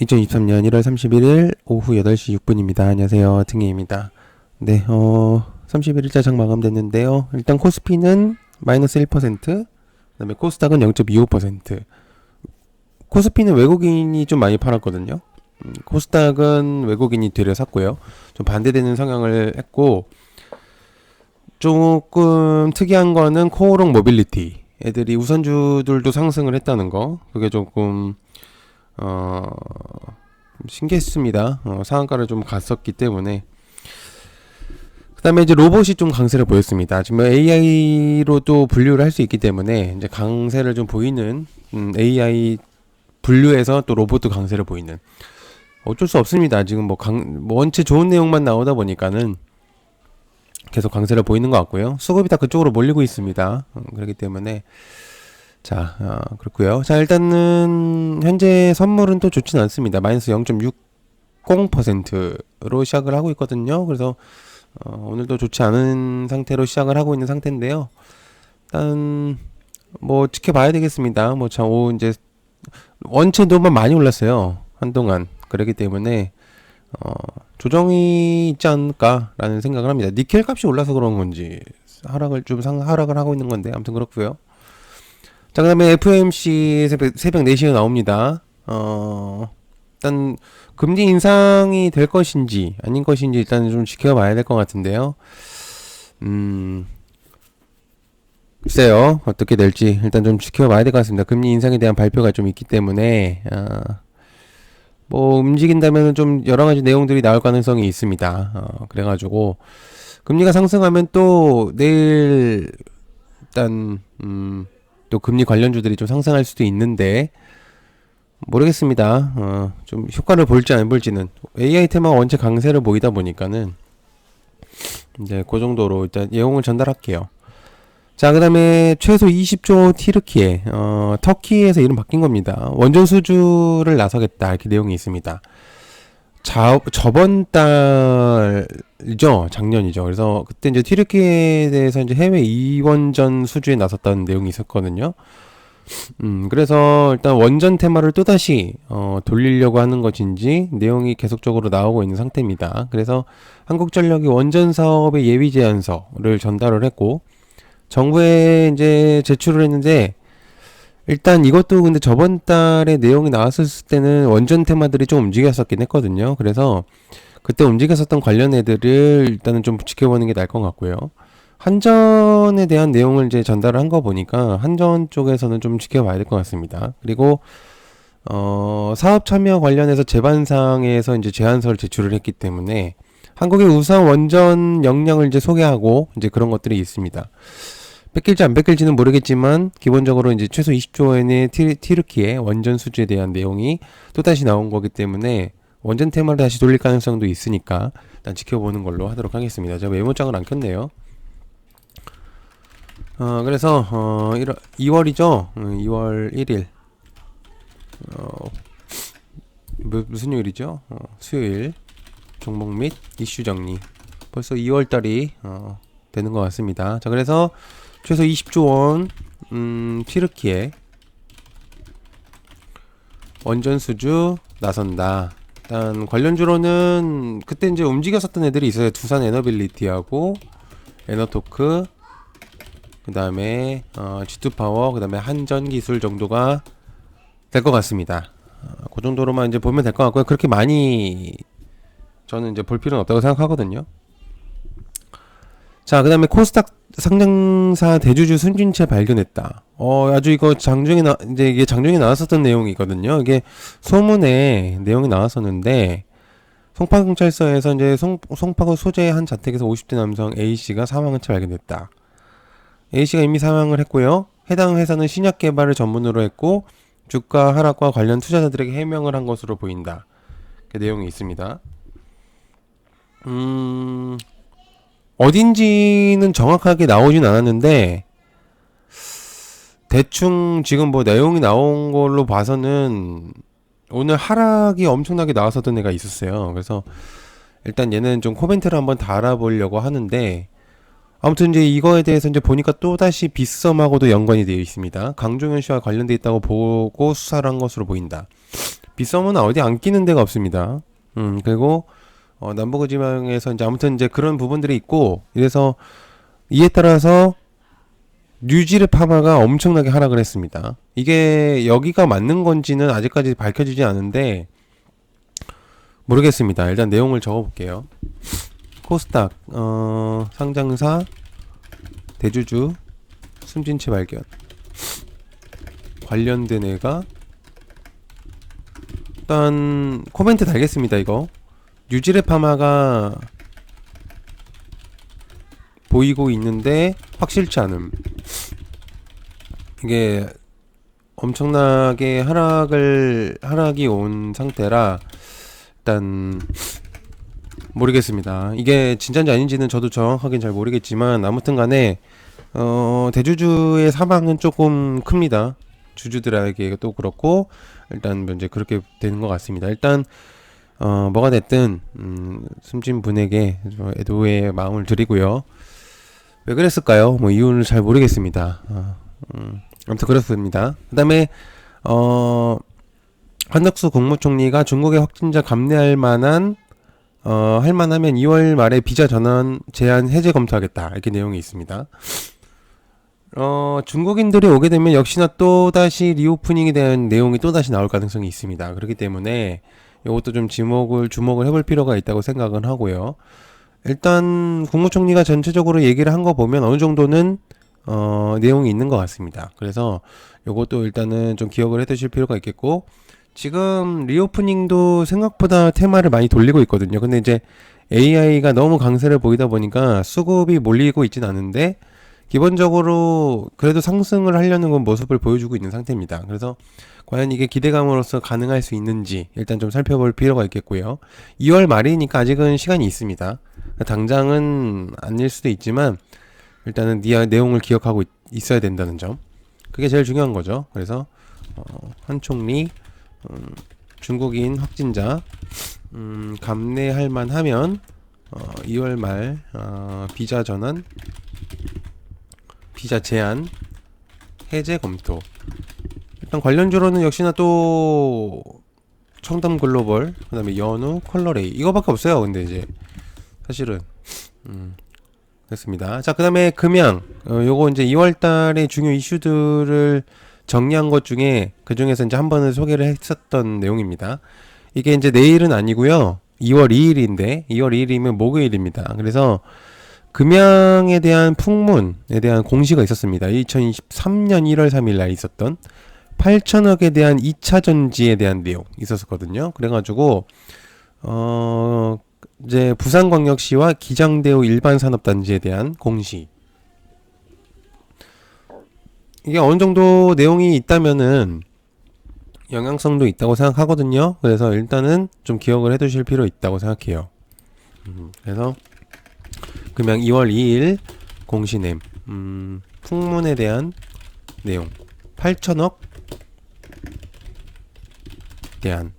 2023년 1월 31일 오후 8시 6분입니다. 안녕하세요. 등예입니다. 네, 어, 31일자 장 마감됐는데요. 일단 코스피는 마이너스 1%, 그 다음에 코스닥은 0.25%. 코스피는 외국인이 좀 많이 팔았거든요. 음, 코스닥은 외국인이 되려 샀고요. 좀 반대되는 성향을 했고, 조금 특이한 거는 코오롱 모빌리티. 애들이 우선주들도 상승을 했다는 거. 그게 조금 어, 신기했습니다. 어, 상한가를 좀 갔었기 때문에. 그 다음에 이제 로봇이 좀 강세를 보였습니다. 지금 AI로도 분류를 할 수 있기 때문에 이제 강세를 좀 보이는, 음, AI 분류에서 또 로봇도 강세를 보이는. 어쩔 수 없습니다. 지금 뭐 강, 뭐 원체 좋은 내용만 나오다 보니까는 계속 강세를 보이는 것 같고요. 수급이 다 그쪽으로 몰리고 있습니다. 음, 그렇기 때문에 자, 어, 그렇고요. 자, 일단은 현재 선물은 또 좋진 않습니다. 마이너스 0.60%로 시작을 하고 있거든요. 그래서 어, 오늘도 좋지 않은 상태로 시작을 하고 있는 상태인데요. 일단 뭐 지켜봐야 되겠습니다. 뭐 참, 오 이제 원체 도만 많이 올랐어요. 한동안 그렇기 때문에 어, 조정이 있지 않을까라는 생각을 합니다. 니켈 값이 올라서 그런 건지 하락을 좀 상, 하락을 하고 있는 건데 아무튼 그렇고요. 자, 그 다음에 FOMC 새벽, 새벽 4시에 나옵니다. 어, 일단, 금리 인상이 될 것인지, 아닌 것인지 일단 좀 지켜봐야 될 것 같은데요. 음, 글쎄요. 어떻게 될지 일단 좀 지켜봐야 될 것 같습니다. 금리 인상에 대한 발표가 좀 있기 때문에, 아, 뭐, 움직인다면 좀 여러 가지 내용들이 나올 가능성이 있습니다. 어, 그래가지고, 금리가 상승하면 또 내일, 일단, 음, 또 금리 관련주들이 좀 상승할 수도 있는데 모르겠습니다. 어, 좀 효과를 볼지 안 볼지는 AI 테마가 원체 강세를 보이다 보니까는 이제 그 정도로 일단 내용을 전달할게요. 자, 그 다음에 최소 20조 티르키에, 어, 터키에서 이름 바뀐 겁니다. 원전 수주를 나서겠다. 이렇게 내용이 있습니다. 자, 저번 달이죠. 작년이죠. 그래서 그때 이제 튀르키에 대해서 이제 해외 이원전 수주에 나섰다는 내용이 있었거든요. 음, 그래서 일단 원전 테마를 또다시 어, 돌리려고 하는 것인지 내용이 계속적으로 나오고 있는 상태입니다. 그래서 한국전력이 원전 사업의 예비 제안서를 전달을 했고 정부에 이제 제출을 했는데 일단 이것도 근데 저번 달에 내용이 나왔을 때는 원전 테마들이 좀 움직였었긴 했거든요. 그래서 그때 움직였었던 관련 애들을 일단은 좀 지켜보는 게 나을 것 같고요. 한전에 대한 내용을 이제 전달을 한 거 보니까 한전 쪽에서는 좀 지켜봐야 될 것 같습니다. 그리고 어, 사업 참여 관련해서 재반상에서 이제 제안서를 제출을 했기 때문에 한국의 우선 원전 역량을 이제 소개하고 이제 그런 것들이 있습니다. 뺏길지 안 뺏길지는 모르겠지만 기본적으로 이제 최소 20조 원의 티, 티르키의 원전 수주에 대한 내용이 또다시 나온 거기 때문에 원전 테마를 다시 돌릴 가능성도 있으니까 일단 지켜보는 걸로 하도록 하겠습니다. 제가 메모장을 안 켰네요. 어, 그래서 어, 1월, 2월이죠. 2월 1일. 어, 무, 무슨 요일이죠? 어, 수요일 종목 및 이슈 정리. 벌써 2월 달이 어, 되는 것 같습니다. 자, 그래서 최소 20조 원, 음, 튀르키에 원전 수주 나선다. 일단 관련주로는 그때 이제 움직였었던 애들이 있어요. 두산 에너빌리티하고 에너토크, 그 다음에 어, G2 파워, 그 다음에 한전 기술 정도가 될 것 같습니다. 어, 그 정도로만 이제 보면 될 것 같고요. 그렇게 많이 저는 이제 볼 필요는 없다고 생각하거든요. 자, 그 다음에 코스닥 상장사 대주주 순진채 발견했다. 어, 아주 이거 장중에 나, 이제 이게 장중에 나왔었던 내용이거든요. 이게 소문에 내용이 나왔었는데, 송파경찰서에서 이제 송, 송파구 소재의 한 자택에서 50대 남성 A씨가 사망한 채 발견됐다. A씨가 이미 사망을 했고요. 해당 회사는 신약 개발을 전문으로 했고, 주가 하락과 관련 투자자들에게 해명을 한 것으로 보인다. 그 내용이 있습니다. 음, 어딘지는 정확하게 나오진 않았는데 대충 지금 뭐 내용이 나온 걸로 봐서는 오늘 하락이 엄청나게 나왔었던 애가 있었어요. 그래서 일단 얘는 좀 코멘트를 한번 달아보려고 하는데 아무튼 이제 이거에 대해서 이제 보니까 또다시 비썸하고도 연관이 되어 있습니다. 강종현 씨와 관련돼 있다고 보고 수사를 한 것으로 보인다. 빗썸은 어디 안 끼는 데가 없습니다. 음, 그리고 어, 남부고 지방에서 이제 아무튼 이제 그런 부분들이 있고 이래서 이에 따라서 뉴질의 파마가 엄청나게 하락을 했습니다. 이게 여기가 맞는 건지는 아직까지 밝혀지지 않은데 모르겠습니다. 일단 내용을 적어볼게요. 코스닥 어, 상장사 대주주 숨진 채 발견 관련된 애가 일단 코멘트 달겠습니다. 이거 뉴질의 파마가 보이고 있는데 확실치 않음. 이게 엄청나게 하락을 하락이 온 상태라 일단 모르겠습니다. 이게 진짜인지 아닌지는 저도 정확하게 잘 모르겠지만 아무튼 간에 어 대주주의 사망은 조금 큽니다. 주주들에게도 그렇고 일단 이제 그렇게 되는 것 같습니다. 일단 어 뭐가 됐든 음, 숨진 분에게 저 애도의 마음을 드리고요. 왜 그랬을까요? 뭐 이유는 잘 모르겠습니다. 어, 음, 아무튼 그렇습니다. 그다음에 어 한덕수 국무총리가 중국의 확진자 감내할 만한 어, 할 만하면 2월 말에 비자 전환 제한 해제 검토하겠다. 이렇게 내용이 있습니다. 어, 중국인들이 오게 되면 역시나 또 다시 리오프닝에 대한 내용이 또 다시 나올 가능성이 있습니다. 그렇기 때문에 이것도 좀 지목을, 주목을 해볼 필요가 있다고 생각은 하고요. 일단 국무총리가 전체적으로 얘기를 한 거 보면 어느 정도는 어, 내용이 있는 것 같습니다. 그래서 요것도 일단은 좀 기억을 해 두실 필요가 있겠고 지금 리오프닝도 생각보다 테마를 많이 돌리고 있거든요. 근데 이제 AI가 너무 강세를 보이다 보니까 수급이 몰리고 있진 않은데 기본적으로 그래도 상승을 하려는 건 모습을 보여주고 있는 상태입니다. 그래서 과연 이게 기대감으로서 가능할 수 있는지 일단 좀 살펴볼 필요가 있겠고요. 2월 말이니까 아직은 시간이 있습니다. 당장은 아닐 수도 있지만 일단은 니 내용을 기억하고 있, 있어야 된다는 점. 그게 제일 중요한 거죠. 그래서 어, 한 총리 음, 중국인 확진자 음, 감내할 만하면 어, 2월 말 어, 비자 전환 비자 제한 해제 검토. 일단 관련주로는 역시나 또 청담 글로벌 그다음에 연우 컬러레이. 이거밖에 없어요 근데 이제. 사실은. 음. 그렇습니다. 자 그다음에 금양. 어, 요거 이제 2월 달에 중요 이슈들을 정리한 것 중에 그 중에서 이제 한 번을 소개를 했었던 내용입니다. 이게 이제 내일은 아니고요. 2월 2일인데 2월 2일이면 목요일입니다. 그래서 금양에 대한 풍문에 대한 공시가 있었습니다. 2023년 1월 3일 날 있었던 8천억에 대한 2차 전지에 대한 내용 있었거든요. 그래가지고 어 이제 부산광역시와 기장대우 일반산업단지에 대한 공시 이게 어느 정도 내용이 있다면은 영향성도 있다고 생각하거든요. 그래서 일단은 좀 기억을 해두실 필요 있다고 생각해요. 음, 그래서 금양 2월 2일 공시냄 음, 풍문에 대한 내용 8천억 대한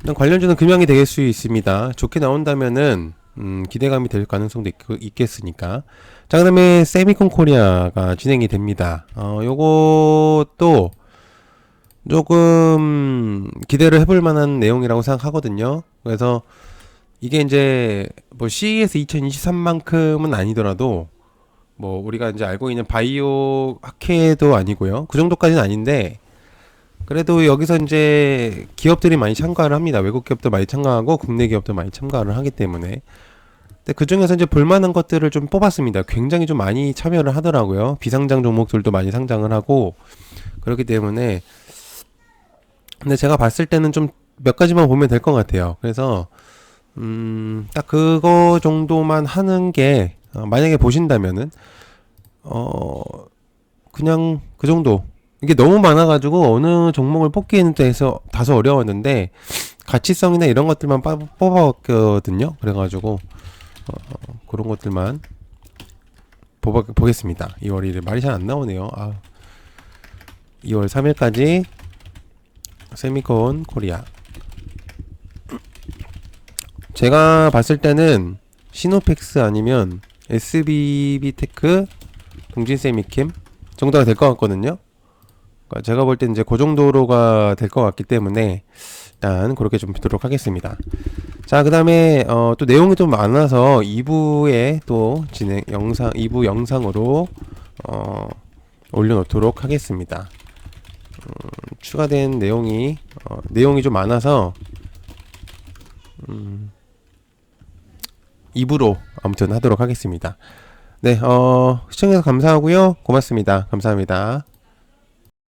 일단 관련주는 금양이 될 수 있습니다. 좋게 나온다면은 음, 기대감이 될 가능성도 있, 겠으니까자 그다음에 세미콘 코리아가 진행이 됩니다. 어 요것도 조금 기대를 해볼 만한 내용이라고 생각하거든요. 그래서 이게 이제 뭐 CES 2023만큼은 아니더라도 뭐 우리가 이제 알고 있는 바이오 학회도 아니고요. 그 정도까지는 아닌데 그래도 여기서 이제 기업들이 많이 참가를 합니다. 외국 기업도 많이 참가하고 국내 기업도 많이 참가를 하기 때문에 근데 그 중에서 이제 볼만한 것들을 좀 뽑았습니다. 굉장히 좀 많이 참여를 하더라고요. 비상장 종목들도 많이 상장을 하고 그렇기 때문에 근데 제가 봤을 때는 좀 몇 가지만 보면 될 것 같아요. 그래서 음, 딱 그거 정도만 하는 게, 어, 만약에 보신다면은, 어, 그냥 그 정도. 이게 너무 많아가지고 어느 종목을 뽑기에는 해서 다소 어려웠는데, 가치성이나 이런 것들만 빠, 뽑아봤거든요. 그래가지고, 어, 그런 것들만 보바, 보겠습니다. 2월 1일. 말이 잘 안 나오네요. 아. 2월 3일까지 세미콘 코리아. 제가 봤을 때는 시노펙스 아니면 SBB 테크, 동진세미캠 정도가 될 것 같거든요. 그러니까 제가 볼때 이제 그 정도로가 될 것 같기 때문에 일단 그렇게 좀 비도록 하겠습니다. 자, 그 다음에 어, 또 내용이 좀 많아서 2부에 또 진행 영상 2부 영상으로 어, 올려놓도록 하겠습니다. 음, 추가된 내용이 어, 내용이 좀 많아서 음, 2부로 아무튼 하도록 하겠습니다. 네, 어, 시청해주셔서 감사하고요. 고맙습니다. 감사합니다.